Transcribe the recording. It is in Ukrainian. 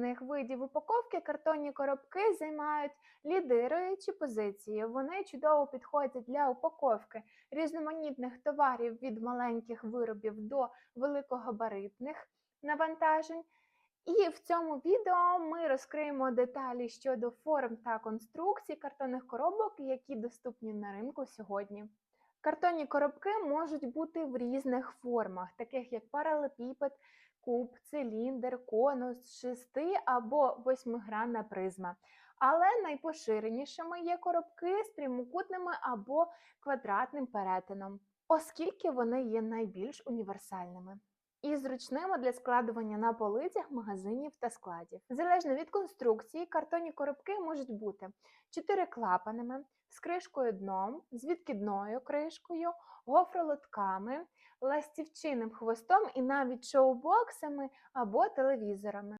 різних видів упаковки картонні коробки займають лідируючі позиції. Вони чудово підходять для упаковки різноманітних товарів від маленьких виробів до великогабаритних навантажень. І в цьому відео ми розкриємо деталі щодо форм та конструкцій картонних коробок, які доступні на ринку сьогодні. Картонні коробки можуть бути в різних формах, таких як паралепіпед, куб, циліндр, конус, шести або восьмигранна призма. Але найпоширенішими є коробки з прямокутними або квадратним перетином, оскільки вони є найбільш універсальними. І зручними для складування на полицях магазинів та складів. Залежно від конструкції, картонні коробки можуть бути чотириклапаними, з кришкою дном, з відкидною кришкою, гофролотками, ластівчиним хвостом і навіть шоу-боксами або телевізорами.